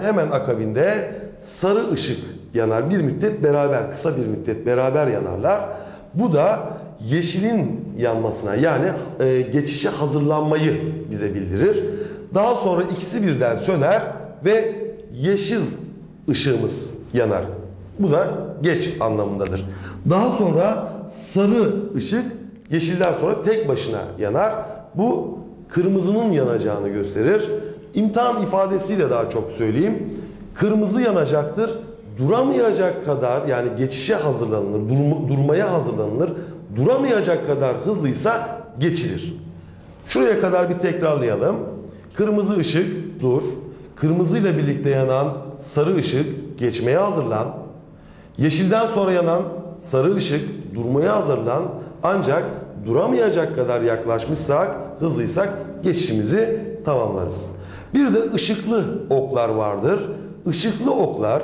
Hemen akabinde sarı ışık yanar. Bir müddet beraber, kısa bir müddet beraber yanarlar. Bu da yeşilin yanmasına yani e, geçişe hazırlanmayı bize bildirir. Daha sonra ikisi birden söner ve yeşil ışığımız yanar. Bu da geç anlamındadır. Daha sonra sarı ışık yeşilden sonra tek başına yanar. Bu kırmızının yanacağını gösterir. İmtihan ifadesiyle daha çok söyleyeyim. Kırmızı yanacaktır. Duramayacak kadar yani geçişe hazırlanılır, durma- durmaya hazırlanılır. Duramayacak kadar hızlıysa geçilir. Şuraya kadar bir tekrarlayalım. Kırmızı ışık dur. Kırmızı ile birlikte yanan sarı ışık geçmeye hazırlan. Yeşilden sonra yanan sarı ışık durmaya hazırlan. Ancak duramayacak kadar yaklaşmışsak, hızlıysak geçişimizi tamamlarız. Bir de ışıklı oklar vardır. Işıklı oklar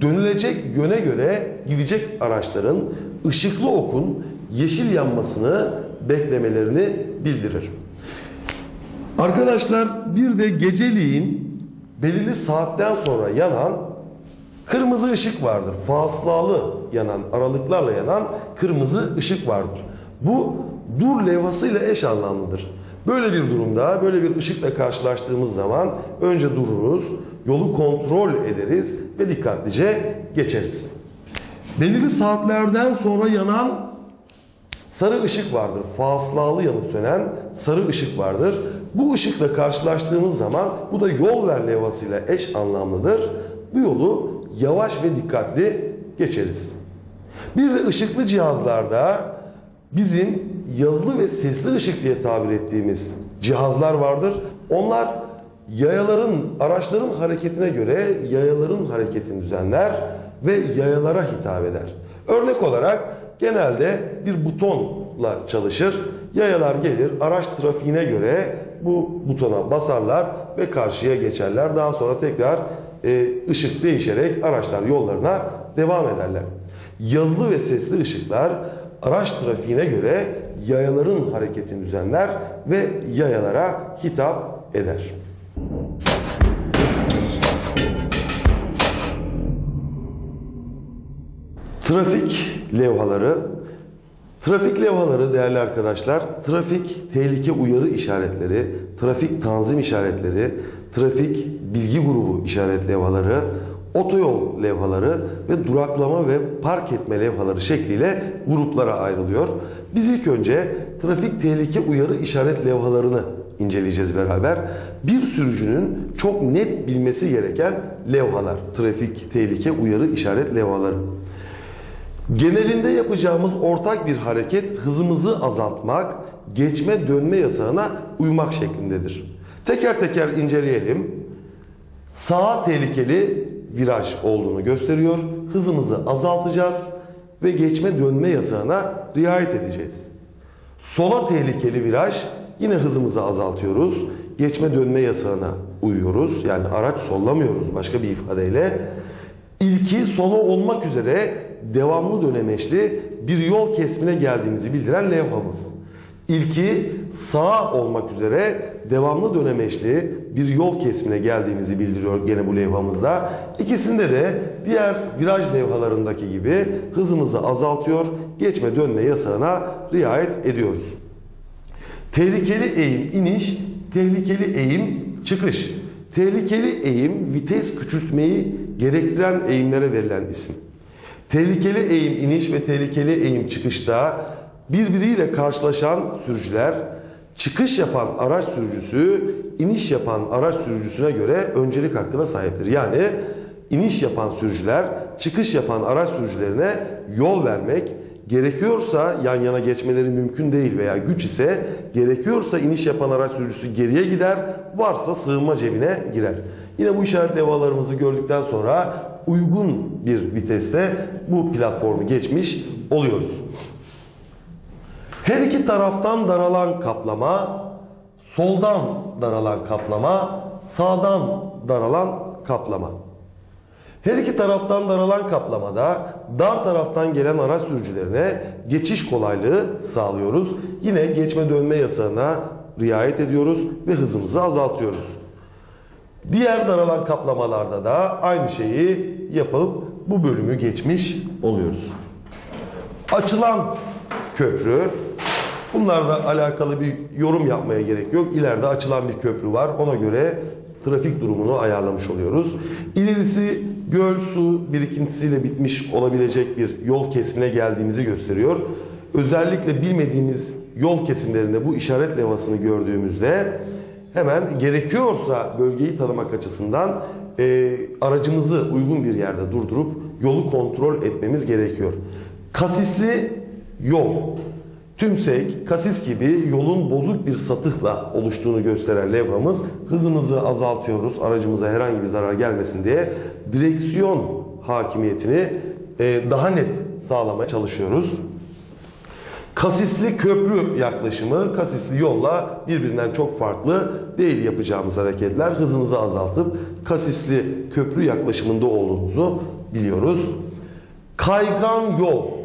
dönülecek yöne göre gidecek araçların ışıklı okun yeşil yanmasını beklemelerini bildirir. Arkadaşlar bir de geceliğin belirli saatten sonra yanan kırmızı ışık vardır. Faslalı yanan, aralıklarla yanan kırmızı ışık vardır. Bu dur levhasıyla eş anlamlıdır. Böyle bir durumda, böyle bir ışıkla karşılaştığımız zaman önce dururuz, yolu kontrol ederiz ve dikkatlice geçeriz. Belirli saatlerden sonra yanan sarı ışık vardır. Faslalı yanıp sönen sarı ışık vardır. Bu ışıkla karşılaştığımız zaman bu da yol ver levhasıyla eş anlamlıdır. Bu yolu yavaş ve dikkatli geçeriz. Bir de ışıklı cihazlarda bizim yazılı ve sesli ışık diye tabir ettiğimiz cihazlar vardır. Onlar yayaların, araçların hareketine göre yayaların hareketini düzenler ve yayalara hitap eder. Örnek olarak genelde bir butonla çalışır. Yayalar gelir, araç trafiğine göre bu butona basarlar ve karşıya geçerler. Daha sonra tekrar e, ışık değişerek araçlar yollarına devam ederler. Yazılı ve sesli ışıklar araç trafiğine göre yayaların hareketini düzenler ve yayalara hitap eder. Trafik levhaları Trafik levhaları değerli arkadaşlar, trafik tehlike uyarı işaretleri, trafik tanzim işaretleri, trafik bilgi grubu işaret levhaları, otoyol levhaları ve duraklama ve park etme levhaları şekliyle gruplara ayrılıyor. Biz ilk önce trafik tehlike uyarı işaret levhalarını inceleyeceğiz beraber. Bir sürücünün çok net bilmesi gereken levhalar, trafik tehlike uyarı işaret levhaları. Genelinde yapacağımız ortak bir hareket hızımızı azaltmak, geçme dönme yasağına uymak şeklindedir. Teker teker inceleyelim. Sağa tehlikeli viraj olduğunu gösteriyor. Hızımızı azaltacağız ve geçme dönme yasağına riayet edeceğiz. Sola tehlikeli viraj yine hızımızı azaltıyoruz. Geçme dönme yasağına uyuyoruz. Yani araç sollamıyoruz başka bir ifadeyle. İlki sola olmak üzere devamlı dönemeçli bir yol kesmine geldiğimizi bildiren levhamız. İlki sağ olmak üzere devamlı dönemeçli bir yol kesimine geldiğimizi bildiriyor gene bu levhamızda. İkisinde de diğer viraj levhalarındaki gibi hızımızı azaltıyor, geçme dönme yasağına riayet ediyoruz. Tehlikeli eğim iniş, tehlikeli eğim çıkış. Tehlikeli eğim vites küçültmeyi gerektiren eğimlere verilen isim. Tehlikeli eğim iniş ve tehlikeli eğim çıkışta birbiriyle karşılaşan sürücüler çıkış yapan araç sürücüsü iniş yapan araç sürücüsüne göre öncelik hakkına sahiptir. Yani iniş yapan sürücüler çıkış yapan araç sürücülerine yol vermek gerekiyorsa yan yana geçmeleri mümkün değil veya güç ise gerekiyorsa iniş yapan araç sürücüsü geriye gider varsa sığınma cebine girer. Yine bu işaret levhalarımızı gördükten sonra uygun bir viteste bu platformu geçmiş oluyoruz. Her iki taraftan daralan kaplama, soldan daralan kaplama, sağdan daralan kaplama. Her iki taraftan daralan kaplamada dar taraftan gelen araç sürücülerine geçiş kolaylığı sağlıyoruz. Yine geçme dönme yasağına riayet ediyoruz ve hızımızı azaltıyoruz. Diğer daralan kaplamalarda da aynı şeyi yapıp bu bölümü geçmiş oluyoruz. Açılan köprü. Bunlarla alakalı bir yorum yapmaya gerek yok. İleride açılan bir köprü var. Ona göre trafik durumunu ayarlamış oluyoruz. İlerisi göl su birikintisiyle bitmiş olabilecek bir yol kesimine geldiğimizi gösteriyor. Özellikle bilmediğimiz yol kesimlerinde bu işaret levhasını gördüğümüzde hemen gerekiyorsa bölgeyi tanımak açısından e, aracımızı uygun bir yerde durdurup yolu kontrol etmemiz gerekiyor. Kasisli yol. Tümsek, kasis gibi yolun bozuk bir satıhla oluştuğunu gösteren levhamız hızımızı azaltıyoruz aracımıza herhangi bir zarar gelmesin diye direksiyon hakimiyetini e, daha net sağlamaya çalışıyoruz. Kasisli köprü yaklaşımı kasisli yolla birbirinden çok farklı değil yapacağımız hareketler. Hızımızı azaltıp kasisli köprü yaklaşımında olduğumuzu biliyoruz. Kaygan yol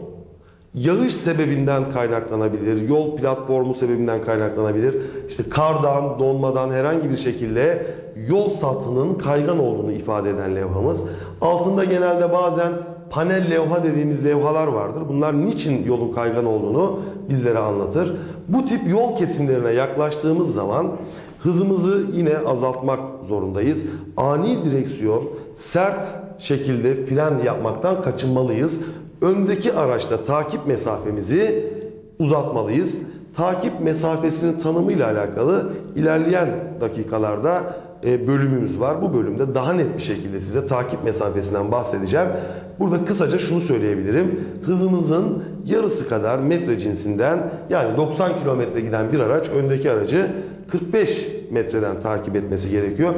yağış sebebinden kaynaklanabilir, yol platformu sebebinden kaynaklanabilir. İşte kardan, donmadan herhangi bir şekilde yol sathının kaygan olduğunu ifade eden levhamız. Altında genelde bazen panel levha dediğimiz levhalar vardır. Bunlar niçin yolun kaygan olduğunu bizlere anlatır. Bu tip yol kesimlerine yaklaştığımız zaman hızımızı yine azaltmak zorundayız. Ani direksiyon, sert şekilde fren yapmaktan kaçınmalıyız. Öndeki araçla takip mesafemizi uzatmalıyız. Takip mesafesinin tanımıyla alakalı ilerleyen dakikalarda e, bölümümüz var. Bu bölümde daha net bir şekilde size takip mesafesinden bahsedeceğim. Burada kısaca şunu söyleyebilirim. Hızımızın yarısı kadar metre cinsinden yani 90 kilometre giden bir araç öndeki aracı 45 metreden takip etmesi gerekiyor.